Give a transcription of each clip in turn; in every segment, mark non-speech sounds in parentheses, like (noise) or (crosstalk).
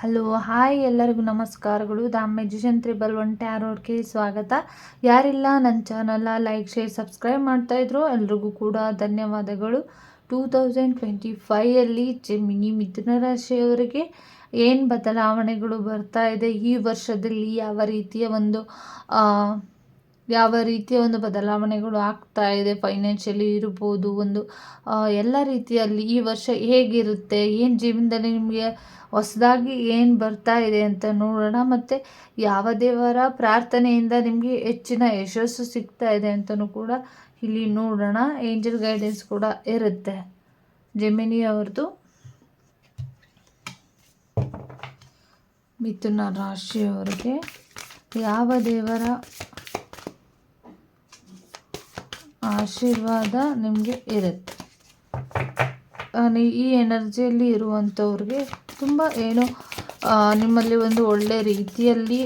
Hello, hi ಎಲ್ಲರಿಗೂ ನಮಸ್ಕಾರಗಳು. The magician triple one ಟ್ಯಾರೋರ್ಗೆ ಸ್ವಾಗತ. ಯಾರಿಲ್ಲ, ನನ್ನ ಚಾನಲ್ನ ಲೈಕ್, ಶೇರ್, ಸಬ್ಸ್ಕ್ರೈಬ್ ಮಾಡ್ತಾಯಿದ್ರು ಎಲ್ರಿಗೂ ಕೂಡ ಧನ್ಯವಾದಗಳು. ಟೂ ತೌಸಂಡ್ ಟ್ವೆಂಟಿ ಫೈಯಲ್ಲಿ ಜೆಮಿನಿ ಮಿಥುನ ರಾಶಿಯವರಿಗೆ ಏನು ಬದಲಾವಣೆಗಳು ಬರ್ತಾ ಇದೆ? ಈ ವರ್ಷದಲ್ಲಿ ಯಾವ ರೀತಿಯ ಒಂದು ಯಾವ ರೀತಿಯ ಒಂದು ಬದಲಾವಣೆಗಳು ಆಗ್ತಾ ಇದೆ ಫೈನಾನ್ಷಿಯಲಿ ಇರ್ಬೋದು, ಒಂದು ಎಲ್ಲ ರೀತಿಯಲ್ಲಿ ಈ ವರ್ಷ ಹೇಗಿರುತ್ತೆ, ಏನು ಜೀವನದಲ್ಲಿ ನಿಮಗೆ ಹೊಸದಾಗಿ ಏನು ಬರ್ತಾ ಇದೆ ಅಂತ ನೋಡೋಣ. ಮತ್ತು ಯಾವ ದೇವರ ಪ್ರಾರ್ಥನೆಯಿಂದ ನಿಮಗೆ ಹೆಚ್ಚಿನ ಯಶಸ್ಸು ಸಿಗ್ತಾ ಇದೆ ಅಂತಲೂ ಕೂಡ ಇಲ್ಲಿ ನೋಡೋಣ. ಏಂಜಲ್ ಗೈಡೆನ್ಸ್ ಕೂಡ ಇರುತ್ತೆ. ಜೆಮಿನಿ ಅವ್ರದ್ದು ಮಿಥುನ ರಾಶಿಯವರಿಗೆ ಯಾವ ದೇವರ ಆಶೀರ್ವಾದ ನಿಮಗೆ ಇರುತ್ತೆ. ಈ ಎನರ್ಜಿಯಲ್ಲಿ ಇರುವಂಥವ್ರಿಗೆ ತುಂಬ ಏನು ನಿಮ್ಮಲ್ಲಿ ಒಂದು ಒಳ್ಳೆ ರೀತಿಯಲ್ಲಿ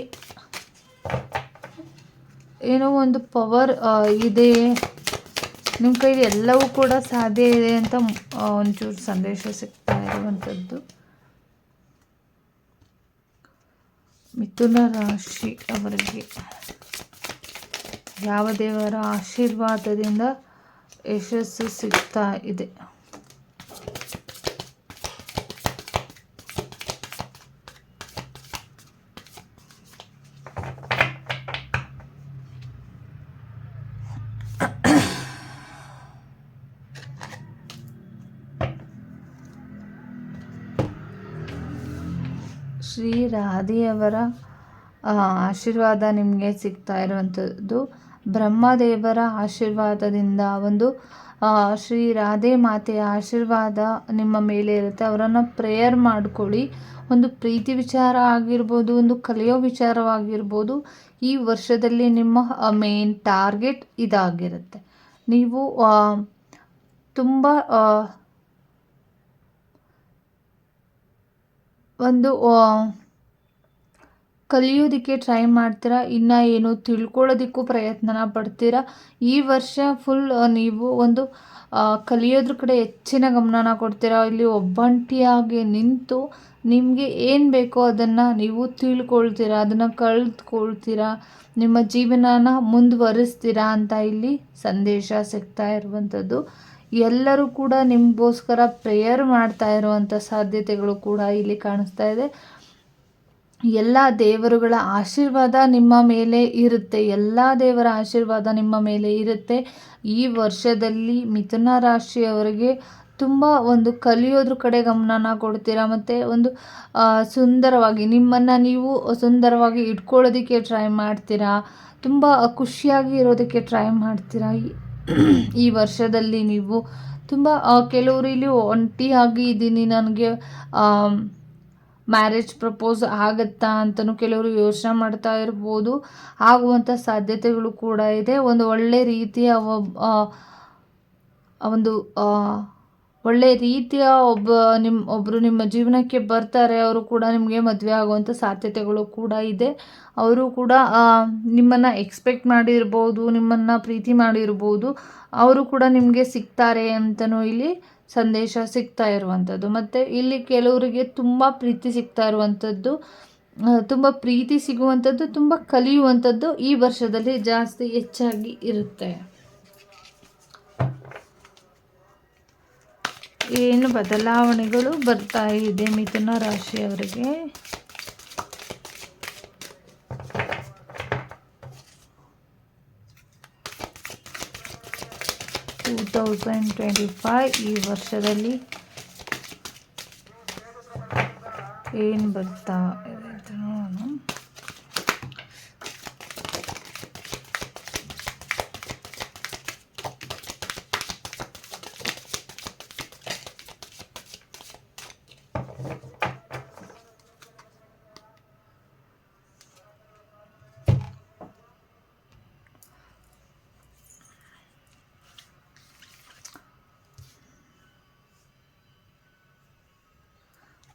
ಏನೋ ಒಂದು ಪವರ್ ಇದೆ. ನಿಮ್ಮ ಕೈಲಿ ಎಲ್ಲವೂ ಕೂಡ ಸಾಧ್ಯ ಇದೆ ಅಂತ ಒಂಚೂರು ಸಂದೇಶ ಸಿಗ್ತಾ ಇರುವಂಥದ್ದು. ಮಿಥುನ ರಾಶಿ ಅವರಿಗೆ. ಯಾವ ದೇವರ ಆಶೀರ್ವಾದದಿಂದ ಯಶಸ್ಸು ಸಿಗ್ತಾ ಇದೆ? ಶ್ರೀ ರಾಧೆಯವರ ಆಶೀರ್ವಾದ ನಿಮಗೆ ಸಿಗ್ತಾ ಇರುವಂಥದ್ದು. ಬ್ರಹ್ಮದೇವರ ಆಶೀರ್ವಾದದಿಂದ ಒಂದು ಶ್ರೀ ರಾಧೆ ಮಾತೆಯ ಆಶೀರ್ವಾದ ನಿಮ್ಮ ಮೇಲೆ ಇರುತ್ತೆ. ಅವರನ್ನು ಪ್ರೇಯರ್ ಮಾಡ್ಕೊಳ್ಳಿ. ಒಂದು ಪ್ರೀತಿ ವಿಚಾರ ಆಗಿರ್ಬೋದು, ಒಂದು ಕಲಿಯೋ ವಿಚಾರವಾಗಿರ್ಬೋದು, ಈ ವರ್ಷದಲ್ಲಿ ನಿಮ್ಮ ಮೇನ್ ಟಾರ್ಗೆಟ್ ಇದಾಗಿರುತ್ತೆ. ನೀವು ತುಂಬ ಒಂದು ಕಲಿಯೋದಕ್ಕೆ ಟ್ರೈ ಮಾಡ್ತೀರಾ? ಇನ್ನು ಏನು ತಿಳ್ಕೊಳ್ಳೋದಕ್ಕೂ ಪ್ರಯತ್ನನ ಪಡ್ತೀರಾ? ಈ ವರ್ಷ ಫುಲ್ ನೀವು ಒಂದು ಕಲಿಯೋದ್ರ ಕಡೆ ಹೆಚ್ಚಿನ ಗಮನನ ಕೊಡ್ತೀರಾ? ಇಲ್ಲಿ ಒಬ್ಬಂಟಿಯಾಗಿ ನಿಂತು ನಿಮಗೆ ಏನು ಬೇಕೋ ಅದನ್ನು ನೀವು ತಿಳ್ಕೊಳ್ತೀರಾ? ಅದನ್ನು ಕಳೆದುಕೊಳ್ತೀರಾ ನಿಮ್ಮ ಜೀವನನ ಮುಂದುವರಿಸ್ತೀರಾ ಅಂತ ಇಲ್ಲಿ ಸಂದೇಶ ಸಿಗ್ತಾ ಇರುವಂಥದ್ದು. ಎಲ್ಲರೂ ಕೂಡ ನಿಮಗೋಸ್ಕರ ಪ್ರೇಯರ್ ಮಾಡ್ತಾ ಇರುವಂಥ ಸಾಧ್ಯತೆಗಳು ಕೂಡ ಇಲ್ಲಿ ಕಾಣಿಸ್ತಾ ಇದೆ. ಎಲ್ಲ ದೇವರುಗಳ ಆಶೀರ್ವಾದ ನಿಮ್ಮ ಮೇಲೆ ಇರುತ್ತೆ. ಎಲ್ಲ ದೇವರ ಆಶೀರ್ವಾದ ನಿಮ್ಮ ಮೇಲೆ ಇರುತ್ತೆ. ಈ ವರ್ಷದಲ್ಲಿ ಮಿಥುನ ರಾಶಿಯವರಿಗೆ ತುಂಬ ಒಂದು ಕಲಿಯೋದ್ರ ಕಡೆ ಗಮನನ ಕೊಡ್ತೀರಾ? ಮತ್ತು ಒಂದು ಸುಂದರವಾಗಿ ನಿಮ್ಮನ್ನು ನೀವು ಸುಂದರವಾಗಿ ಇಟ್ಕೊಳ್ಳೋದಕ್ಕೆ ಟ್ರೈ ಮಾಡ್ತೀರಾ? ತುಂಬ ಖುಷಿಯಾಗಿ ಇರೋದಕ್ಕೆ ಟ್ರೈ ಮಾಡ್ತೀರಾ? ಈ- ವರ್ಷದಲ್ಲಿ ನೀವು ತುಂಬ ಕೆಲವರು ಇಲ್ಲಿ ಒಂಟಿಯಾಗಿ ಇದ್ದೀನಿ. ನನಗೆ ಮ್ಯಾರೇಜ್ ಪ್ರಪೋಸ್ ಆಗುತ್ತಾ ಅಂತಲೂ ಕೆಲವರು ಯೋಚನೆ ಮಾಡ್ತಾ ಇರ್ಬೋದು. ಆಗುವಂಥ ಸಾಧ್ಯತೆಗಳು ಕೂಡ ಇದೆ. ಒಂದು ಒಳ್ಳೆ ರೀತಿಯ ಒಂದು ಒಳ್ಳೆ ರೀತಿಯ ಒಬ್ಬ ನಿಮ್ಮ ಒಬ್ಬರು ನಿಮ್ಮ ಜೀವನಕ್ಕೆ ಬರ್ತಾರೆ, ಅವರು ಕೂಡ ನಿಮಗೆ ಮದುವೆ ಆಗುವಂಥ ಸಾಧ್ಯತೆಗಳು ಕೂಡ ಇದೆ. ಅವರು ಕೂಡ ನಿಮ್ಮನ್ನು ಎಕ್ಸ್ಪೆಕ್ಟ್ ಮಾಡಿರ್ಬೋದು, ನಿಮ್ಮನ್ನು ಪ್ರೀತಿ ಮಾಡಿರ್ಬೋದು. ಅವರು ಕೂಡ ನಿಮಗೆ ಸಿಗ್ತಾರೆ ಅಂತಲೂ ಇಲ್ಲಿ ಸಂದೇಶ ಸಿಗ್ತಾ ಇರುವಂಥದ್ದು. ಮತ್ತು ಇಲ್ಲಿ ಕೆಲವರಿಗೆ ತುಂಬ ಪ್ರೀತಿ ಸಿಗ್ತಾ ಇರುವಂಥದ್ದು ತುಂಬ ಪ್ರೀತಿ ಸಿಗುವಂಥದ್ದು, ತುಂಬ ಕಲಿಯುವಂಥದ್ದು ಈ ವರ್ಷದಲ್ಲಿ ಜಾಸ್ತಿ ಹೆಚ್ಚಾಗಿ ಇರುತ್ತೆ. ಏನು ಬದಲಾವಣೆಗಳು ಬರ್ತಾ ಇದೆ ಮಿಥುನ ರಾಶಿಯವರಿಗೆ ಟೂ ತೌಸಂಡ್ ಟ್ವೆಂಟಿ ಫೈವ್ ಈ ವರ್ಷದಲ್ಲಿ ಏನು ಬರ್ತಾ ಇದೆ ಅಂತ ನೋಡೋಣ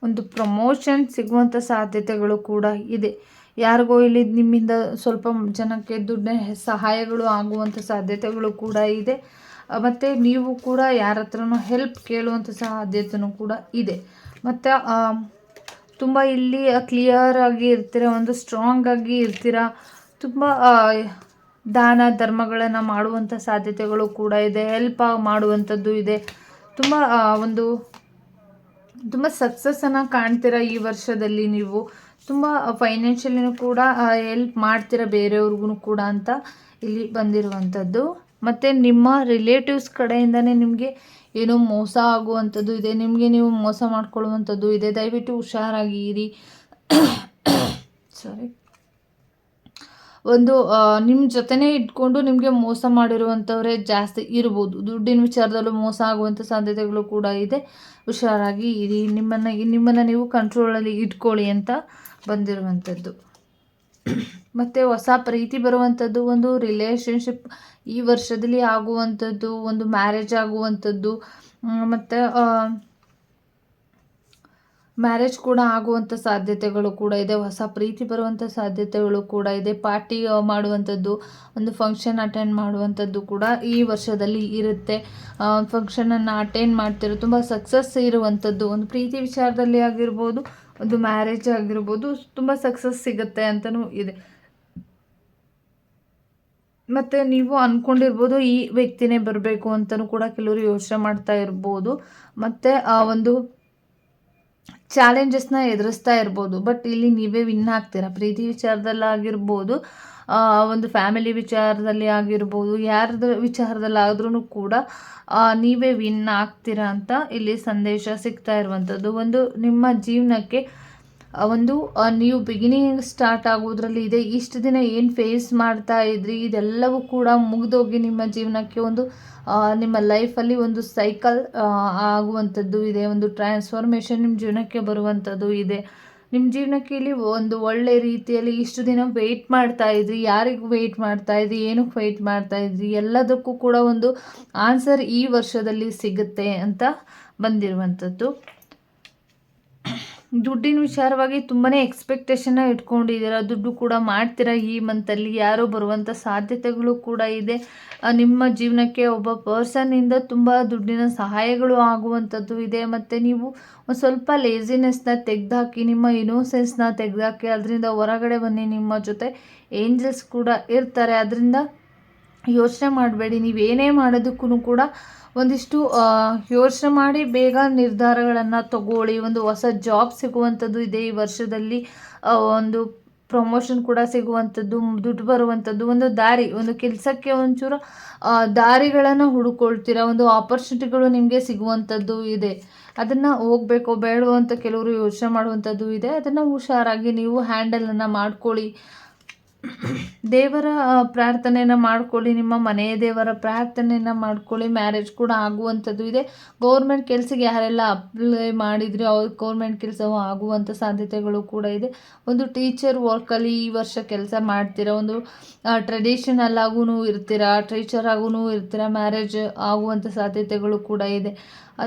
ಒಂದು ಪ್ರಮೋಷನ್ ಸಿಗುವಂಥ ಸಾಧ್ಯತೆಗಳು ಕೂಡ ಇದೆ. ಯಾರಿಗೋ ಇಲ್ಲಿ ನಿಮ್ಮಿಂದ ಸ್ವಲ್ಪ ಜನಕ್ಕೆ ದುಡ್ಡಿನ ಸಹಾಯಗಳು ಆಗುವಂಥ ಸಾಧ್ಯತೆಗಳು ಕೂಡ ಇದೆ. ಮತ್ತು ನೀವು ಕೂಡ ಯಾರ ಹತ್ರನೂ ಹೆಲ್ಪ್ ಕೇಳುವಂಥ ಸಾಧ್ಯತೆಯೂ ಕೂಡ ಇದೆ. ಮತ್ತು ತುಂಬ ಇಲ್ಲಿ ಕ್ಲಿಯರ್ ಆಗಿ ಇರ್ತೀರ, ಒಂದು ಸ್ಟ್ರಾಂಗ್ ಆಗಿ ಇರ್ತೀರ, ತುಂಬ ದಾನ ಧರ್ಮಗಳನ್ನು ಮಾಡುವಂಥ ಸಾಧ್ಯತೆಗಳು ಕೂಡ ಇದೆ ಹೆಲ್ಪ್ ಮಾಡುವಂಥದ್ದು ಇದೆ. ತುಂಬ ಒಂದು ತುಂಬ ಸಕ್ಸಸ್ಸನ್ನು ಕಾಣ್ತೀರಾ ಈ ವರ್ಷದಲ್ಲಿ ನೀವು? ತುಂಬ ಫೈನಾನ್ಷಿಯಲಿನೂ ಕೂಡ ಹೆಲ್ಪ್ ಮಾಡ್ತೀರಾ ಬೇರೆಯವ್ರಿಗೂ ಕೂಡ ಅಂತ ಇಲ್ಲಿ ಬಂದಿರುವಂಥದ್ದು. ಮತ್ತು ನಿಮ್ಮ ರಿಲೇಟಿವ್ಸ್ ಕಡೆಯಿಂದನೇ ನಿಮಗೆ ಏನೋ ಮೋಸ ಆಗುವಂಥದ್ದು ಇದೆ, ನಿಮಗೆ ನೀವು ಮೋಸ ಮಾಡ್ಕೊಳ್ಳುವಂಥದ್ದು ಇದೆ. ದಯವಿಟ್ಟು ಹುಷಾರಾಗಿ ಇರಿ ಸಾರಿ (coughs) ಒಂದು ನಿಮ್ಮ ಜೊತೆನೇ ಇಟ್ಕೊಂಡು ನಿಮಗೆ ಮೋಸ ಮಾಡಿರುವಂಥವರೇ ಜಾಸ್ತಿ ಇರ್ಬೋದು. ದುಡ್ಡಿನ ವಿಚಾರದಲ್ಲೂ ಮೋಸ ಆಗುವಂಥ ಸಾಧ್ಯತೆಗಳು ಕೂಡ ಇದೆ. ಹುಷಾರಾಗಿ ಇರಿ. ನಿಮ್ಮನ್ನು ನಿಮ್ಮನ್ನು ನೀವು ಕಂಟ್ರೋಲಲ್ಲಿ ಇಟ್ಕೊಳ್ಳಿ ಅಂತ ಬಂದಿರುವಂಥದ್ದು. ಮತ್ತು ಹೊಸ ಪ್ರೀತಿ ಬರುವಂಥದ್ದು, ಒಂದು ರಿಲೇಷನ್ಶಿಪ್ ಈ ವರ್ಷದಲ್ಲಿ ಆಗುವಂಥದ್ದು, ಒಂದು ಮ್ಯಾರೇಜ್ ಆಗುವಂಥದ್ದು ಮತ್ತು ಮ್ಯಾರೇಜ್ ಕೂಡ ಆಗುವಂಥ ಸಾಧ್ಯತೆಗಳು ಕೂಡ ಇದೆ, ಹೊಸ ಪ್ರೀತಿ ಬರುವಂಥ ಸಾಧ್ಯತೆಗಳು ಕೂಡ ಇದೆ, ಪಾರ್ಟಿ ಮಾಡುವಂಥದ್ದು, ಒಂದು ಫಂಕ್ಷನ್ ಅಟೆಂಡ್ ಮಾಡುವಂಥದ್ದು ಕೂಡ ಈ ವರ್ಷದಲ್ಲಿ ಇರುತ್ತೆ. ಫಂಕ್ಷನನ್ನು ಅಟೆಂಡ್ ಮಾಡ್ತಿರೋ ತುಂಬ ಸಕ್ಸಸ್ ಇರುವಂಥದ್ದು, ಒಂದು ಪ್ರೀತಿ ವಿಚಾರದಲ್ಲಿ ಆಗಿರ್ಬೋದು, ಒಂದು ಮ್ಯಾರೇಜ್ ಆಗಿರ್ಬೋದು, ತುಂಬ ಸಕ್ಸಸ್ ಸಿಗುತ್ತೆ ಅಂತಲೂ ಇದೆ. ಮತ್ತು ನೀವು ಅಂದ್ಕೊಂಡಿರ್ಬೋದು ಈ ವ್ಯಕ್ತಿನೇ ಬರಬೇಕು ಅಂತಲೂ ಕೂಡ ಕೆಲವರು ಯೋಚನೆ ಮಾಡ್ತಾ ಇರ್ಬೋದು. ಮತ್ತು ಒಂದು ಚಾಲೆಂಜಸ್ನ ಎದುರಿಸ್ತಾ ಇರ್ಬೋದು. ಬಟ್ ಇಲ್ಲಿ ನೀವೇ ವಿನ್ ಆಗ್ತೀರಾ? ಪ್ರೀತಿ ವಿಚಾರದಲ್ಲಾಗಿರ್ಬೋದು ಒಂದು ಫ್ಯಾಮಿಲಿ ವಿಚಾರದಲ್ಲಿ ಆಗಿರ್ಬೋದು, ಯಾರದ ವಿಚಾರದಲ್ಲಾದ್ರೂ ಕೂಡ ನೀವೇ ವಿನ್ ಆಗ್ತೀರಾ ಅಂತ ಇಲ್ಲಿ ಸಂದೇಶ ಸಿಗ್ತಾ ಇರುವಂಥದ್ದು. ಒಂದು ನಿಮ್ಮ ಜೀವನಕ್ಕೆ ಒಂದು ನೀವು ಬಿಗಿನಿಂಗ್ ಸ್ಟಾರ್ಟ್ ಆಗೋದ್ರಲ್ಲಿ ಇದೆ. ಇಷ್ಟು ದಿನ ಏನು ಫೇಸ್ ಮಾಡ್ತಾ ಇದ್ರಿ? ಇದೆಲ್ಲವೂ ಕೂಡ ಮುಗಿದೋಗಿ ನಿಮ್ಮ ಜೀವನಕ್ಕೆ ಒಂದು ನಿಮ್ಮ ಲೈಫಲ್ಲಿ ಒಂದು ಸೈಕಲ್ ಆಗುವಂಥದ್ದು ಇದೆ. ಒಂದು ಟ್ರಾನ್ಸ್ಫಾರ್ಮೇಷನ್ ನಿಮ್ಮ ಜೀವನಕ್ಕೆ ಬರುವಂಥದ್ದು ಇದೆ. ನಿಮ್ಮ ಜೀವನಕ್ಕೆ ಇಲ್ಲಿ ಒಂದು ಒಳ್ಳೆ ರೀತಿಯಲ್ಲಿ ಇಷ್ಟು ದಿನ ವೆಯ್ಟ್ ಮಾಡ್ತಾ ಇದ್ರಿ. ಯಾರಿಗೂ ವೆಯ್ಟ್ ಮಾಡ್ತಾ ಇದ್ರಿ? ಏನಕ್ಕೆ ವೆಯ್ಟ್ ಮಾಡ್ತಾ ಇದ್ರಿ? ಎಲ್ಲದಕ್ಕೂ ಕೂಡ ಒಂದು ಆನ್ಸರ್ ಈ ವರ್ಷದಲ್ಲಿ ಸಿಗುತ್ತೆ ಅಂತ ಬಂದಿರುವಂಥದ್ದು. ದುಡ್ಡಿನ ವಿಚಾರವಾಗಿ ತುಂಬಾ ಎಕ್ಸ್ಪೆಕ್ಟೇಷನ್ನ ಇಟ್ಕೊಂಡಿದ್ದೀರಾ? ದುಡ್ಡು ಕೂಡ ಮಾಡ್ತೀರಾ ಈ ಮಂತಲ್ಲಿ ಯಾರೋ ಬರುವಂಥ ಸಾಧ್ಯತೆಗಳು ಕೂಡ ಇದೆ. ನಿಮ್ಮ ಜೀವನಕ್ಕೆ ಒಬ್ಬ ಪರ್ಸನ್ನಿಂದ ತುಂಬ ದುಡ್ಡಿನ ಸಹಾಯಗಳು ಆಗುವಂಥದ್ದು ಇದೆ. ಮತ್ತು ನೀವು ಒಂದು ಸ್ವಲ್ಪ ಲೇಸಿನೆಸ್ನ ತೆಗೆದುಹಾಕಿ ನಿಮ್ಮ ಇನೋಸೆನ್ಸ್ನ ತೆಗೆದುಹಾಕಿ ಅದರಿಂದ ಹೊರಗಡೆ ಬನ್ನಿ. ನಿಮ್ಮ ಜೊತೆ ಏಂಜಲ್ಸ್ ಕೂಡ ಇರ್ತಾರೆ. ಅದರಿಂದ ಯೋಚನೆ ಮಾಡಬೇಡಿ. ನೀವು ಏನೇ ಮಾಡೋದಕ್ಕೂ ಕೂಡ ಒಂದಿಷ್ಟು ಯೋಚನೆ ಮಾಡಿ ಬೇಗ ನಿರ್ಧಾರಗಳನ್ನು ತಗೊಳ್ಳಿ. ಒಂದು ಹೊಸ ಜಾಬ್ ಸಿಗುವಂಥದ್ದು ಇದೆ ಈ ವರ್ಷದಲ್ಲಿ. ಒಂದು ಪ್ರಮೋಷನ್ ಕೂಡ ಸಿಗುವಂಥದ್ದು ದುಡ್ಡು ಬರುವಂಥದ್ದು ಒಂದು ದಾರಿ, ಒಂದು ಕೆಲಸಕ್ಕೆ ಒಂಚೂರು ದಾರಿಗಳನ್ನು ಹುಡುಕೊಳ್ತೀರಾ? ಒಂದು ಆಪರ್ಚುನಿಟಿಗಳು ನಿಮಗೆ ಸಿಗುವಂಥದ್ದು ಇದೆ. ಅದನ್ನು ಹೋಗ್ಬೇಕು ಬೇಡವೋ ಅಂತ ಕೆಲವರು ಯೋಚನೆ ಮಾಡುವಂಥದ್ದು ಇದೆ. ಅದನ್ನು ಹುಷಾರಾಗಿ ನೀವು ಹ್ಯಾಂಡಲನ್ನು ಮಾಡ್ಕೊಳ್ಳಿ. ದೇವರ ಪ್ರಾರ್ಥನೆಯನ್ನು ಮಾಡ್ಕೊಳ್ಳಿ, ನಿಮ್ಮ ಮನೆಯ ದೇವರ ಪ್ರಾರ್ಥನೆಯನ್ನು ಮಾಡ್ಕೊಳ್ಳಿ ಮ್ಯಾರೇಜ್ ಕೂಡ ಆಗುವಂಥದ್ದು ಇದೆ. ಗೌರ್ಮೆಂಟ್ ಕೆಲಸಕ್ಕೆ ಯಾರೆಲ್ಲ ಅಪ್ಲೈ ಮಾಡಿದ್ರಿ, ಅವ್ರ ಗೌರ್ಮೆಂಟ್ ಕೆಲಸ ಆಗುವಂಥ ಸಾಧ್ಯತೆಗಳು ಕೂಡ ಇದೆ. ಒಂದು ಟೀಚರ್ ವರ್ಕಲ್ಲಿ ಈ ವರ್ಷ ಕೆಲಸ ಮಾಡ್ತೀರ? ಒಂದು ಟ್ರೆಡಿಷನಲ್ ಆಗೂ ಇರ್ತೀರಾ? ಟೀಚರ್ ಆಗೂ ಇರ್ತೀರಾ? ಮ್ಯಾರೇಜ್ ಆಗುವಂಥ ಸಾಧ್ಯತೆಗಳು ಕೂಡ ಇದೆ.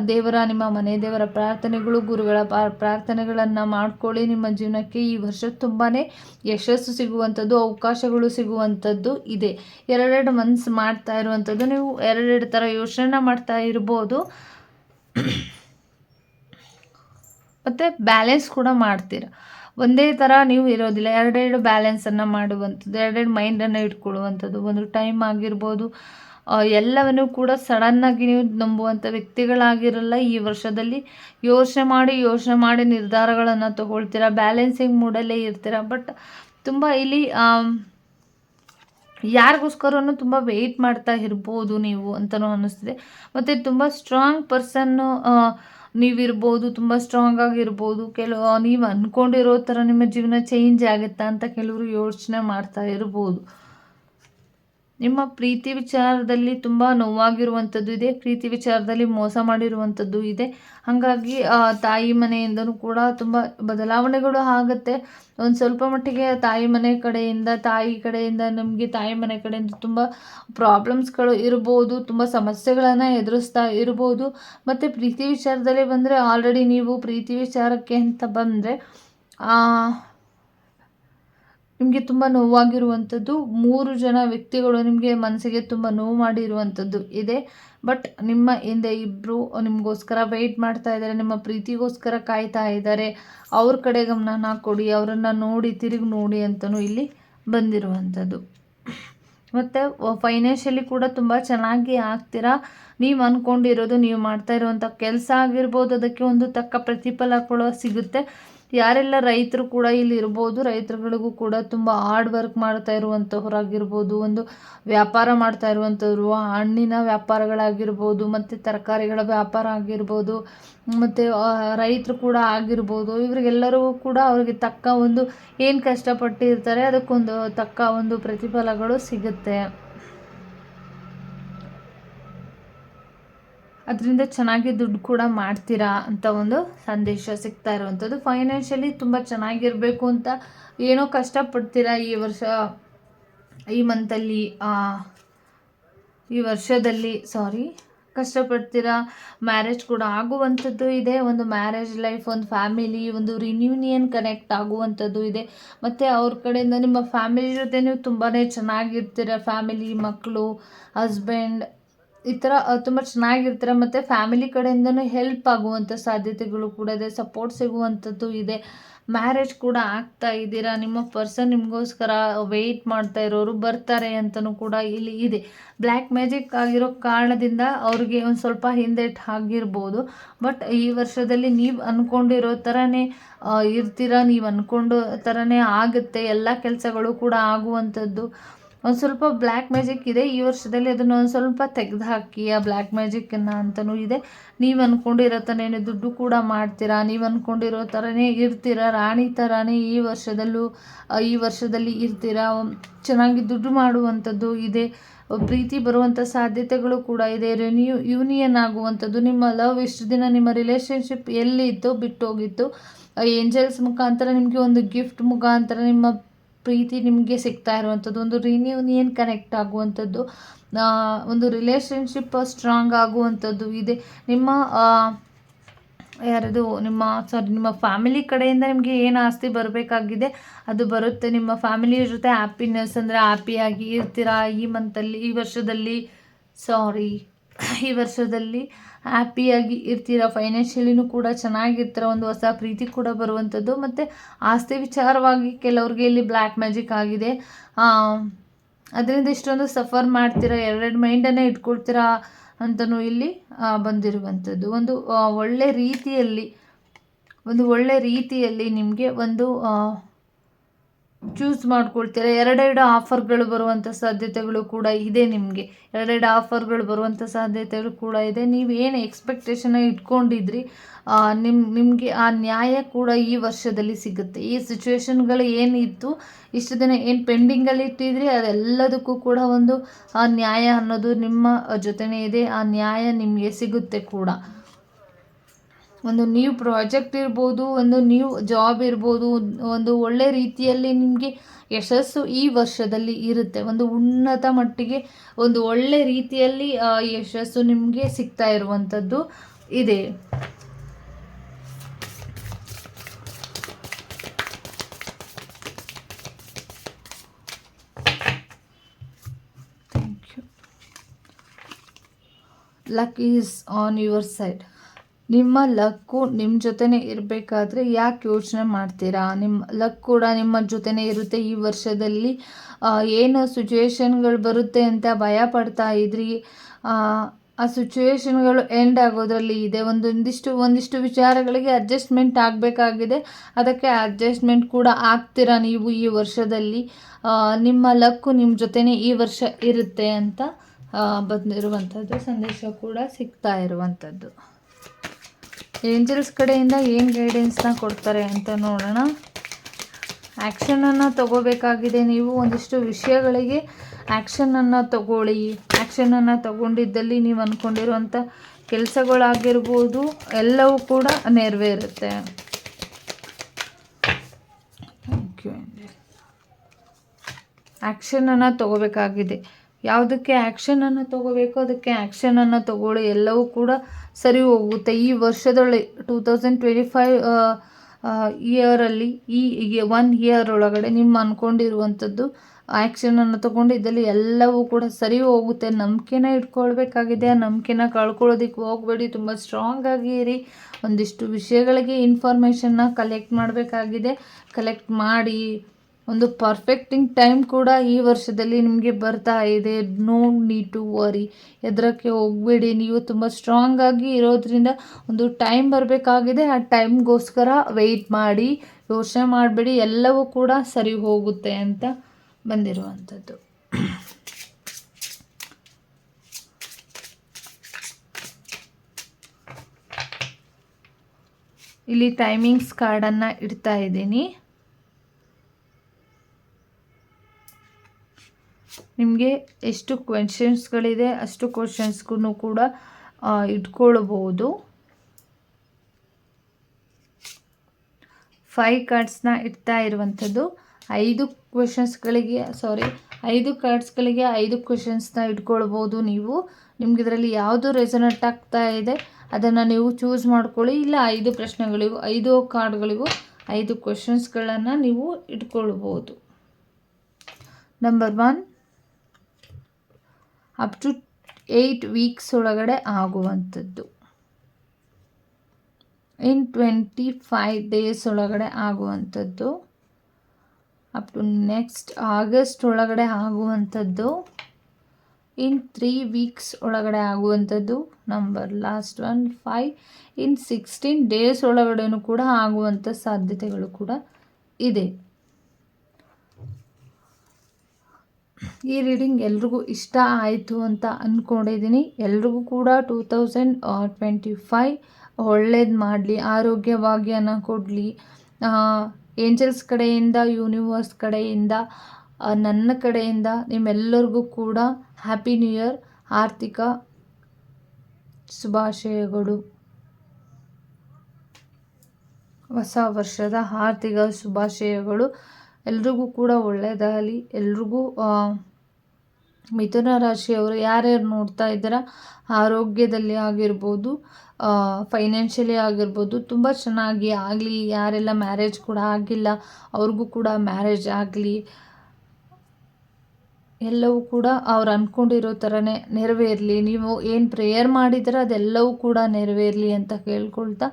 ದೇವರ ನಿಮ್ಮ ಮನೆ ದೇವರ ಪ್ರಾರ್ಥನೆಗಳು ಗುರುಗಳ ಪ್ರಾರ್ಥನೆಗಳನ್ನು ಮಾಡ್ಕೊಳ್ಳಿ. ನಿಮ್ಮ ಜೀವನಕ್ಕೆ ಈ ವರ್ಷ ತುಂಬಾ ಯಶಸ್ಸು ಸಿಗುವಂಥದ್ದು ಅವಕಾಶಗಳು ಸಿಗುವಂಥದ್ದು ಇದೆ. ಎರಡೆರಡು ಮನ್ಸು ಮಾಡ್ತಾ ಇರುವಂಥದ್ದು ನೀವು ಎರಡೆರಡು ಥರ ಯೋಚನೆ ಮಾಡ್ತಾ ಇರ್ಬೋದು. ಮತ್ತು ಬ್ಯಾಲೆನ್ಸ್ ಕೂಡ ಮಾಡ್ತೀರ. ಒಂದೇ ಥರ ನೀವು ಇರೋದಿಲ್ಲ. ಎರಡೆರಡು ಬ್ಯಾಲೆನ್ಸನ್ನು ಮಾಡುವಂಥದ್ದು ಎರಡೆರಡು ಮೈಂಡನ್ನು ಇಟ್ಕೊಳ್ಳುವಂಥದ್ದು. ಒಂದು ಟೈಮ್ ಆಗಿರ್ಬೋದು. ಆ, ಎಲ್ಲವನ್ನೂ ಕೂಡ ಸಡನ್ನಾಗಿ ನೀವು ನಂಬುವಂಥ ವ್ಯಕ್ತಿಗಳಾಗಿರಲ್ಲ. ಈ ವರ್ಷದಲ್ಲಿ ಯೋಚನೆ ಮಾಡಿ ಯೋಚನೆ ಮಾಡಿ ನಿರ್ಧಾರಗಳನ್ನು ತಗೊಳ್ತೀರ? ಬ್ಯಾಲೆನ್ಸಿಂಗ್ ಮೂಡಲ್ಲೇ ಇರ್ತೀರ? ಬಟ್ ತುಂಬ ಇಲ್ಲಿ ಯಾರಿಗೋಸ್ಕರನೂ ತುಂಬ ವೆಯ್ಟ್ ಮಾಡ್ತಾ ಇರ್ಬೋದು ನೀವು ಅಂತಲೂ ಅನ್ನಿಸ್ತಿದೆ. ಮತ್ತು ತುಂಬ ಸ್ಟ್ರಾಂಗ್ ಪರ್ಸನ್ನು ನೀವಿರ್ಬೋದು, ತುಂಬ ಸ್ಟ್ರಾಂಗ್ ಆಗಿರ್ಬೋದು. ಕೆಲವು ನೀವು ಅಂದ್ಕೊಂಡಿರೋ ಥರ ನಿಮ್ಮ ಜೀವನ ಚೇಂಜ್ ಆಗುತ್ತಾ ಅಂತ ಕೆಲವರು ಯೋಚನೆ ಮಾಡ್ತಾ ಇರ್ಬೋದು. ನಿಮ್ಮ ಪ್ರೀತಿ ವಿಚಾರದಲ್ಲಿ ತುಂಬ ನೋವಾಗಿರುವಂಥದ್ದು ಇದೆ, ಪ್ರೀತಿ ವಿಚಾರದಲ್ಲಿ ಮೋಸ ಮಾಡಿರುವಂಥದ್ದು ಇದೆ. ಹಾಗಾಗಿ ತಾಯಿ ಮನೆಯಿಂದನೂ ಕೂಡ ತುಂಬ ಬದಲಾವಣೆಗಳು ಆಗುತ್ತೆ. ಒಂದು ಸ್ವಲ್ಪ ಮಟ್ಟಿಗೆ ತಾಯಿ ಮನೆ ಕಡೆಯಿಂದ, ತಾಯಿ ಕಡೆಯಿಂದ ನಮಗೆ ತಾಯಿ ಮನೆ ಕಡೆಯಿಂದ ತುಂಬ ಪ್ರಾಬ್ಲಮ್ಸ್ಗಳು ಇರ್ಬೋದು, ತುಂಬ ಸಮಸ್ಯೆಗಳನ್ನು ಎದುರಿಸ್ತಾ ಇರ್ಬೋದು. ಮತ್ತು ಪ್ರೀತಿ ವಿಚಾರದಲ್ಲಿ ಬಂದರೆ ಆಲ್ರೆಡಿ ನೀವು ಪ್ರೀತಿ ವಿಚಾರಕ್ಕೆ ಅಂತ ಬಂದರೆ ನಿಮಗೆ ತುಂಬ ನೋವಾಗಿರುವಂಥದ್ದು. ಮೂರು ಜನ ವ್ಯಕ್ತಿಗಳು ನಿಮಗೆ ಮನಸ್ಸಿಗೆ ತುಂಬ ನೋವು ಮಾಡಿರುವಂಥದ್ದು ಇದೆ. ಬಟ್ ನಿಮ್ಮ ಹಿಂದೆ ಇಬ್ಬರು ನಿಮಗೋಸ್ಕರ ವೆಯ್ಟ್ ಮಾಡ್ತಾ ಇದ್ದಾರೆ. ನಿಮ್ಮ ಪ್ರೀತಿಗೋಸ್ಕರ ಕಾಯ್ತಾ ಇದ್ದಾರೆ. ಅವ್ರ ಕಡೆ ಗಮನನ ಕೊಡಿ. ಅವರನ್ನು ನೋಡಿ, ತಿರುಗಿ ನೋಡಿ ಅಂತಲೂ ಇಲ್ಲಿ ಬಂದಿರುವಂಥದ್ದು. ಮತ್ತು ಫೈನಾನ್ಷಿಯಲಿ ಕೂಡ ತುಂಬ ಚೆನ್ನಾಗಿ ಆಗ್ತೀರಾ? ನೀವು ಅಂದ್ಕೊಂಡಿರೋದು ನೀವು ಮಾಡ್ತಾ ಇರುವಂಥ ಕೆಲಸ ಆಗಿರ್ಬೋದು, ಅದಕ್ಕೆ ಒಂದು ತಕ್ಕ ಪ್ರತಿಫಲ ಕೂಡ ಸಿಗುತ್ತೆ. ಯಾರೆಲ್ಲ ರೈತರು ಕೂಡ ಇಲ್ಲಿ ಇರ್ಬೋದು, ರೈತರುಗಳಿಗೂ ಕೂಡ ತುಂಬ ಹಾರ್ಡ್ ವರ್ಕ್ ಮಾಡ್ತಾ ಇರುವಂಥವ್ರಾಗಿರ್ಬೋದು ಒಂದು ವ್ಯಾಪಾರ ಮಾಡ್ತಾ ಇರುವಂಥವ್ರು ಹಣ್ಣಿನ ವ್ಯಾಪಾರಗಳಾಗಿರ್ಬೋದು, ಮತ್ತು ತರಕಾರಿಗಳ ವ್ಯಾಪಾರ ಆಗಿರ್ಬೋದು, ಮತ್ತು ರೈತರು ಕೂಡ ಆಗಿರ್ಬೋದು, ಇವರಿಗೆಲ್ಲರಿಗೂ ಕೂಡ ಅವ್ರಿಗೆ ತಕ್ಕ ಒಂದು ಏನು ಕಷ್ಟಪಟ್ಟಿರ್ತಾರೆ ಅದಕ್ಕೊಂದು ತಕ್ಕ ಒಂದು ಪ್ರತಿಫಲಗಳು ಸಿಗುತ್ತೆ. ಅದರಿಂದ ಚೆನ್ನಾಗಿ ದುಡ್ಡು ಕೂಡ ಮಾಡ್ತೀರಾ ಅಂತ ಒಂದು ಸಂದೇಶ ಸಿಗ್ತಾ ಇರುವಂಥದ್ದು. ಫೈನಾನ್ಷಿಯಲಿ ತುಂಬ ಚೆನ್ನಾಗಿರಬೇಕು ಅಂತ ಏನೋ ಕಷ್ಟಪಡ್ತೀರಾ ಈ ವರ್ಷ, ಈ ಮಂತಲ್ಲಿ ಈ ವರ್ಷದಲ್ಲಿ ಸಾರಿ ಕಷ್ಟಪಡ್ತೀರಾ? ಮ್ಯಾರೇಜ್ ಕೂಡ ಆಗುವಂಥದ್ದು ಇದೆ, ಒಂದು ಮ್ಯಾರೇಜ್ ಲೈಫ್ ಒಂದು ಫ್ಯಾಮಿಲಿ ಒಂದು ರಿನ್ಯೂನಿಯನ್ ಕನೆಕ್ಟ್ ಆಗುವಂಥದ್ದು ಇದೆ. ಮತ್ತು ಅವ್ರ ಕಡೆಯಿಂದ ನಿಮ್ಮ ಫ್ಯಾಮಿಲಿ ಜೊತೆ ನೀವು ತುಂಬಾ ಚೆನ್ನಾಗಿರ್ತೀರ? ಫ್ಯಾಮಿಲಿ ಮಕ್ಕಳು ಹಸ್ಬೆಂಡ್ ಈ ಥರ ತುಂಬ ಚೆನ್ನಾಗಿರ್ತಾರೆ. ಮತ್ತು ಫ್ಯಾಮಿಲಿ ಕಡೆಯಿಂದನೂ ಹೆಲ್ಪ್ ಆಗುವಂಥ ಸಾಧ್ಯತೆಗಳು ಕೂಡ ಇದೆ ಸಪೋರ್ಟ್ ಸಿಗುವಂಥದ್ದು ಇದೆ. ಮ್ಯಾರೇಜ್ ಕೂಡ ಆಗ್ತಾ ಇದ್ದೀರಾ? ನಿಮ್ಮ ಪರ್ಸನ್ ನಿಮಗೋಸ್ಕರ ವೆಯ್ಟ್ ಮಾಡ್ತಾ ಇರೋರು ಬರ್ತಾರೆ ಅಂತಲೂ ಕೂಡ ಇಲ್ಲಿ ಇದೆ. ಬ್ಲ್ಯಾಕ್ ಮ್ಯಾಜಿಕ್ ಆಗಿರೋ ಕಾರಣದಿಂದ ಅವ್ರಿಗೆ ಒಂದು ಸ್ವಲ್ಪ ಹಿಂದೆಟ್ ಆಗಿರ್ಬೋದು. ಬಟ್ ಈ ವರ್ಷದಲ್ಲಿ ನೀವು ಅಂದ್ಕೊಂಡಿರೋ ಥರನೇ ಇರ್ತೀರ? ನೀವು ಅಂದ್ಕೊಂಡು ಥರನೇ ಆಗುತ್ತೆ. ಎಲ್ಲ ಕೆಲಸಗಳು ಕೂಡ ಆಗುವಂಥದ್ದು ಒಂದು ಸ್ವಲ್ಪ ಬ್ಲ್ಯಾಕ್ ಮ್ಯಾಜಿಕ್ ಇದೆ. ಈ ವರ್ಷದಲ್ಲಿ ಅದನ್ನು ಒಂದು ಸ್ವಲ್ಪ ತೆಗೆದು ಹಾಕಿ ಆ ಬ್ಲ್ಯಾಕ್ ಮ್ಯಾಜಿಕ್ಕನ್ನು ಅಂತಲೂ ಇದೆ. ನೀವು ಅಂದ್ಕೊಂಡಿರೋ ಥರನೇ ದುಡ್ಡು ಕೂಡ ಮಾಡ್ತೀರಾ? ನೀವು ಅಂದ್ಕೊಂಡಿರೋ ಥರನೇ ಇರ್ತೀರಾ? ರಾಣಿ ಥರನೇ ಈ ವರ್ಷದಲ್ಲೂ ಈ ವರ್ಷದಲ್ಲಿ ಇರ್ತೀರಾ? ಚೆನ್ನಾಗಿ ದುಡ್ಡು ಮಾಡುವಂಥದ್ದು ಇದೆ. ಪ್ರೀತಿ ಬರುವಂಥ ಸಾಧ್ಯತೆಗಳು ಕೂಡ ಇದೆ. ರೆನ್ಯೂ, ಯೂನಿಯನ್ ಆಗುವಂಥದ್ದು. ನಿಮ್ಮ ಲವ್ ಇಷ್ಟು ದಿನ ನಿಮ್ಮ ರಿಲೇಷನ್ಶಿಪ್ ಎಲ್ಲಿತ್ತು ಬಿಟ್ಟು ಹೋಗಿತ್ತು ಏಂಜಲ್ಸ್ ಮುಖಾಂತರ ನಿಮಗೆ ಒಂದು ಗಿಫ್ಟ್ ಮುಖಾಂತರ ನಿಮ್ಮ ಪ್ರೀತಿ ನಿಮಗೆ ಸಿಗ್ತಾ ಇರುವಂಥದ್ದು, ಒಂದು ರಿನ್ಯೂನಿಯನ್ ಕನೆಕ್ಟ್ ಆಗುವಂಥದ್ದು ಒಂದು ರಿಲೇಷನ್ಶಿಪ್ ಸ್ಟ್ರಾಂಗ್ ಆಗುವಂಥದ್ದು ಇದೆ. ನಿಮ್ಮ ಯಾರದು, ನಿಮ್ಮ ಸಾರಿ ನಿಮ್ಮ ಫ್ಯಾಮಿಲಿ ಕಡೆಯಿಂದ ನಿಮಗೆ ಏನು ಆಸ್ತಿ ಬರಬೇಕಾಗಿದೆ, ಅದು ಬರುತ್ತೆ. ನಿಮ್ಮ ಫ್ಯಾಮಿಲಿಯ ಜೊತೆ ಹ್ಯಾಪಿನೆಸ್ ಅಂದರೆ ಹ್ಯಾಪಿಯಾಗಿ ಇರ್ತೀರಾ? ಈ ಮಂತಲ್ಲಿ ಈ ವರ್ಷದಲ್ಲಿ ಸಾರಿ ಈ ವರ್ಷದಲ್ಲಿ ಹ್ಯಾಪಿಯಾಗಿ ಇರ್ತೀರ? ಫೈನಾನ್ಷಿಯಲಿನೂ ಕೂಡ ಚೆನ್ನಾಗಿರ್ತೀರ? ಒಂದು ಹೊಸ ಪ್ರೀತಿ ಕೂಡ ಬರುವಂಥದ್ದು. ಮತ್ತು ಆಸ್ತಿ ವಿಚಾರವಾಗಿ ಕೆಲವ್ರಿಗೆ ಇಲ್ಲಿ ಬ್ಲ್ಯಾಕ್ ಮ್ಯಾಜಿಕ್ ಆಗಿದೆ. ಅದರಿಂದ ಇಷ್ಟೊಂದು ಸಫರ್ ಮಾಡ್ತೀರಾ? ಎರಡೆರಡು ಮೈಂಡನ್ನೇ ಇಟ್ಕೊಳ್ತೀರಾ ಅಂತಲೂ ಇಲ್ಲಿ ಬಂದಿರುವಂಥದ್ದು. ಒಂದು ಒಳ್ಳೆ ರೀತಿಯಲ್ಲಿ, ಒಂದು ಒಳ್ಳೆ ರೀತಿಯಲ್ಲಿ ನಿಮಗೆ ಒಂದು ಚೂಸ್ ಮಾಡ್ಕೊಳ್ತೀರ? ಎರಡೆರಡು ಆಫರ್ಗಳು ಬರುವಂಥ ಸಾಧ್ಯತೆಗಳು ಕೂಡ ಇದೆ ನಿಮಗೆ. ಎರಡೆರಡು ಆಫರ್ಗಳು ಬರುವಂಥ ಸಾಧ್ಯತೆಗಳು ಕೂಡ ಇದೆ. ನೀವು ಏನು ಎಕ್ಸ್ಪೆಕ್ಟೇಷನ್ ಇಟ್ಕೊಂಡಿದ್ರಿ? ನಿಮ್ಮ ನಿಮಗೆ ಆ ನ್ಯಾಯ ಕೂಡ ಈ ವರ್ಷದಲ್ಲಿ ಸಿಗುತ್ತೆ. ಈ ಸಿಚುವೇಶನ್ಗಳು ಏನಿತ್ತು? ಇಷ್ಟು ದಿನ ಏನು ಪೆಂಡಿಂಗಲ್ಲಿ ಇಟ್ಟಿದ್ರಿ? ಅದೆಲ್ಲದಕ್ಕೂ ಕೂಡ ಒಂದು, ಆ ನ್ಯಾಯ ಅನ್ನೋದು ನಿಮ್ಮ ಜೊತೆನೇ ಇದೆ. ಆ ನ್ಯಾಯ ನಿಮಗೆ ಸಿಗುತ್ತೆ ಕೂಡ. ಒಂದು ನ್ಯೂ ಪ್ರಾಜೆಕ್ಟ್ ಇರ್ಬೋದು, ಒಂದು ನ್ಯೂ ಜಾಬ್ ಇರ್ಬೋದು, ಒಂದು ಒಳ್ಳೆ ರೀತಿಯಲ್ಲಿ ನಿಮಗೆ ಯಶಸ್ಸು ಈ ವರ್ಷದಲ್ಲಿ ಇರುತ್ತೆ. ಒಂದು ಉನ್ನತ ಮಟ್ಟಿಗೆ ಒಂದು ಒಳ್ಳೆ ರೀತಿಯಲ್ಲಿ ಯಶಸ್ಸು ನಿಮಗೆ ಸಿಗ್ತಾ ಇರುವಂಥದ್ದು ಇದೆ. Luck is on your side ನಿಮ್ಮ ಲಕ್ಕು ನಿಮ್ಮ ಜೊತೆನೇ ಇರಬೇಕಾದ್ರೆ ಯಾಕೆ ಯೋಚನೆ ಮಾಡ್ತೀರಾ? ನಿಮ್ಮ ಲಕ್ ಕೂಡ ನಿಮ್ಮ ಜೊತೆನೇ ಇರುತ್ತೆ. ಈ ವರ್ಷದಲ್ಲಿ ಏನು ಸಿಚುವೇಶನ್ಗಳು ಬರುತ್ತೆ ಅಂತ ಭಯ ಪಡ್ತಾ ಇದ್ರಿ? ಆ ಸಿಚುವೇಶನ್ಗಳು ಎಂಡ್ ಆಗೋದ್ರಲ್ಲಿ ಇದೆ. ಒಂದೊಂದಿಷ್ಟು ಒಂದಿಷ್ಟು ವಿಚಾರಗಳಿಗೆ ಅಡ್ಜಸ್ಟ್ಮೆಂಟ್ ಆಗಬೇಕಾಗಿದೆ. ಅದಕ್ಕೆ ಅಡ್ಜಸ್ಟ್ಮೆಂಟ್ ಕೂಡ ಆಗ್ತೀರಾ ನೀವು ಈ ವರ್ಷದಲ್ಲಿ? ನಿಮ್ಮ ಲಕ್ಕು ನಿಮ್ಮ ಜೊತೆನೇ ಈ ವರ್ಷ ಇರುತ್ತೆ ಅಂತ ಬಂದಿರುವಂಥದ್ದು ಸಂದೇಶ ಕೂಡ ಸಿಗ್ತಾ ಇರುವಂಥದ್ದು ಏಂಜಲ್ಸ್ ಕಡೆಯಿಂದ ಏನು ಗೈಡೆನ್ಸ್ನ ಕೊಡ್ತಾರೆ ಅಂತ ನೋಡೋಣ. ಆ್ಯಕ್ಷನನ್ನು ತಗೋಬೇಕಾಗಿದೆ ನೀವು. ಒಂದಿಷ್ಟು ವಿಷಯಗಳಿಗೆ ಆ್ಯಕ್ಷನನ್ನು ತಗೊಳ್ಳಿ. ಆ್ಯಕ್ಷನನ್ನು ತಗೊಂಡಿದ್ದಲ್ಲಿ ನೀವು ಅಂದ್ಕೊಂಡಿರುವಂಥ ಕೆಲಸಗಳಾಗಿರ್ಬೋದು, ಎಲ್ಲವೂ ಕೂಡ ನೆರವೇರುತ್ತೆ. Thank you ಆ್ಯಕ್ಷನನ್ನು ತಗೋಬೇಕಾಗಿದೆ. ಯಾವುದಕ್ಕೆ ಆ್ಯಕ್ಷನನ್ನು ತಗೋಬೇಕು ಅದಕ್ಕೆ ಆ್ಯಕ್ಷನನ್ನು ತಗೊಳ್ಳಿ. ಎಲ್ಲವೂ ಕೂಡ ಸರಿ ಹೋಗುತ್ತೆ. ಈ ವರ್ಷದೊಳಗೆ ಟೂ ತೌಸಂಡ್ ಟ್ವೆಂಟಿ ಫೈವ್ ಇಯರಲ್ಲಿ ಈ ಒನ್ ಇಯರ್ ಒಳಗಡೆ ನಿಮ್ಮ ಅಂದ್ಕೊಂಡಿರುವಂಥದ್ದು ಆ್ಯಕ್ಷನನ್ನು ತಗೊಂಡು ಇದರಲ್ಲಿ ಎಲ್ಲವೂ ಕೂಡ ಸರಿ ಹೋಗುತ್ತೆ. ನಂಬಿಕೆನ ಇಟ್ಕೊಳ್ಬೇಕಾಗಿದೆ. ಆ ನಂಬಿಕೆನ ಕಳ್ಕೊಳ್ಳೋದಕ್ಕೆ ಹೋಗಬೇಡಿ. ತುಂಬ ಸ್ಟ್ರಾಂಗ್ ಆಗಿ ಇರಿ. ಒಂದಿಷ್ಟು ವಿಷಯಗಳಿಗೆ ಇನ್ಫಾರ್ಮೇಷನ್ನ ಕಲೆಕ್ಟ್ ಮಾಡಬೇಕಾಗಿದೆ. ಕಲೆಕ್ಟ್ ಮಾಡಿ ಒಂದು ಪರ್ಫೆಕ್ಟಿಂಗ್ ಟೈಮ್ ಕೂಡ ಈ ವರ್ಷದಲ್ಲಿ ನಿಮಗೆ ಬರ್ತಾ ಇದೆ. ನೋ ನೀಡ್ ಟು ವರಿ ಎದ್ರಕ್ಕೆ ಹೋಗಬೇಡಿ. ನೀವು ತುಂಬ ಸ್ಟ್ರಾಂಗ್ ಆಗಿ ಇರೋದ್ರಿಂದ ಒಂದು ಟೈಮ್ ಬರಬೇಕಾಗಿದೆ. ಆ ಟೈಮ್ಗೋಸ್ಕರ ವೆಯ್ಟ್ ಮಾಡಿ, ಯೋಚನೆ ಮಾಡಬೇಡಿ. ಎಲ್ಲವೂ ಕೂಡ ಸರಿ ಹೋಗುತ್ತೆ ಅಂತ ಬಂದಿರುವಂಥದ್ದು. ಇಲ್ಲಿ ಟೈಮಿಂಗ್ಸ್ ಕಾರ್ಡನ್ನು ಇಡ್ತಾ ಇದ್ದೀನಿ. ನಿಮಗೆ ಎಷ್ಟು ಕ್ವೆಶನ್ಸ್ಗಳಿದೆ ಅಷ್ಟು ಕ್ವೆಶನ್ಸ್ಗೂ ಕೂಡ ಇಟ್ಕೊಳ್ಬೋದು. ಫೈ ಕಾರ್ಡ್ಸ್ನ ಇಡ್ತಾ ಇರುವಂಥದ್ದು, ಐದು ಕ್ವೆಶನ್ಸ್ಗಳಿಗೆ ಸಾರಿ ಐದು ಕಾರ್ಡ್ಸ್ಗಳಿಗೆ ಐದು ಕ್ವೆಶನ್ಸ್ನ ಇಟ್ಕೊಳ್ಬೋದು ನೀವು. ನಿಮ್ಗೆ ಇದರಲ್ಲಿ ಯಾವುದು ರೆಸನೆಟ್ ಆಗ್ತಾ ಇದೆ, ಅದನ್ನು ನೀವು ಚೂಸ್ ಮಾಡ್ಕೊಳ್ಳಿ, ಇಲ್ಲ ಐದು ಪ್ರಶ್ನೆಗಳಿಗೂ, ಐದು ಕಾರ್ಡ್ಗಳಿಗೂ ಐದು ಕ್ವೆಶನ್ಸ್ಗಳನ್ನು ನೀವು ಇಟ್ಕೊಳ್ಬೋದು. Number one up to eight weeks ಒಳಗಡೆ ಆಗುವಂಥದ್ದು. ಇನ್ ಟ್ವೆಂಟಿ ಫೈವ್ ಡೇಸ್ ಒಳಗಡೆ ಆಗುವಂಥದ್ದು. ಅಪ್ ಟು ನೆಕ್ಸ್ಟ್ ಆಗಸ್ಟ್ ಒಳಗಡೆ ಆಗುವಂಥದ್ದು. ಇನ್ ತ್ರೀ ವೀಕ್ಸ್ ಒಳಗಡೆ ಆಗುವಂಥದ್ದು. Number last one five in sixteen days ಒಳಗಡೆನೂ ಕೂಡ ಆಗುವಂಥ ಸಾಧ್ಯತೆಗಳು ಕೂಡ ಇದೆ. ಈ ರೀಡಿಂಗ್ ಎಲ್ರಿಗೂ ಇಷ್ಟ ಆಯಿತು ಅಂತ ಅಂದ್ಕೊಂಡಿದ್ದೀನಿ ಎಲ್ರಿಗೂ ಕೂಡ ಟೂ ತೌಸಂಡ್ ಟ್ವೆಂಟಿ ಫೈವ್ ಒಳ್ಳೇದು ಮಾಡಲಿ ಆರೋಗ್ಯ ಭಾಗ್ಯನ ಕೊಡಲಿ. ಏಂಜಲ್ಸ್ ಕಡೆಯಿಂದ, ಯೂನಿವರ್ಸ್ ಕಡೆಯಿಂದ ನನ್ನ ಕಡೆಯಿಂದ ನಿಮ್ಮೆಲ್ಲರಿಗೂ ಕೂಡ ಹ್ಯಾಪಿ ನ್ಯೂ ಇಯರ್ ಆರ್ಥಿಕ ಶುಭಾಶಯಗಳು. ಹೊಸ ವರ್ಷದ ಆರ್ಥಿಕ ಶುಭಾಶಯಗಳು. ಎಲ್ರಿಗೂ ಕೂಡ ಒಳ್ಳೆಯದಾಗಲಿ ಎಲ್ರಿಗೂ ಮಿಥುನ ರಾಶಿಯವರು ಯಾರ್ಯಾರು ನೋಡ್ತಾ ಇದ್ದೀರಾ, ಆರೋಗ್ಯದಲ್ಲಿ ಆಗಿರ್ಬೋದು ಫೈನಾನ್ಷಿಯಲಿ ಆಗಿರ್ಬೋದು, ತುಂಬ ಚೆನ್ನಾಗಿ ಆಗಲಿ, ಯಾರೆಲ್ಲ ಮ್ಯಾರೇಜ್ ಕೂಡ ಆಗಿಲ್ಲ, ಅವ್ರಿಗೂ ಕೂಡ ಮ್ಯಾರೇಜ್ ಆಗಲಿ, ಎಲ್ಲವೂ ಕೂಡ ಅವ್ರು ಅಂದ್ಕೊಂಡಿರೋ ಥರನೇ ನೆರವೇರಲಿ. ನೀವು ಏನು ಪ್ರೇಯರ್ ಮಾಡಿದ್ರೆ ಅದೆಲ್ಲವೂ ಕೂಡ ನೆರವೇರಲಿ ಅಂತ ಕೇಳ್ಕೊಳ್ತಾ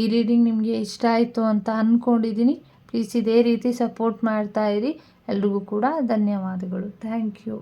ಈ ರೀಡಿಂಗ್ ನಿಮಗೆ ಇಷ್ಟ ಆಯಿತು ಅಂತ ಅಂದ್ಕೊಂಡಿದ್ದೀನಿ ಪ್ಲೀಸ್ ಇದೇ ರೀತಿ ಸಪೋರ್ಟ್ ಮಾಡ್ತಾ ಇರಿ. ಎಲ್ರಿಗೂ ಕೂಡ ಧನ್ಯವಾದಗಳು. Thank you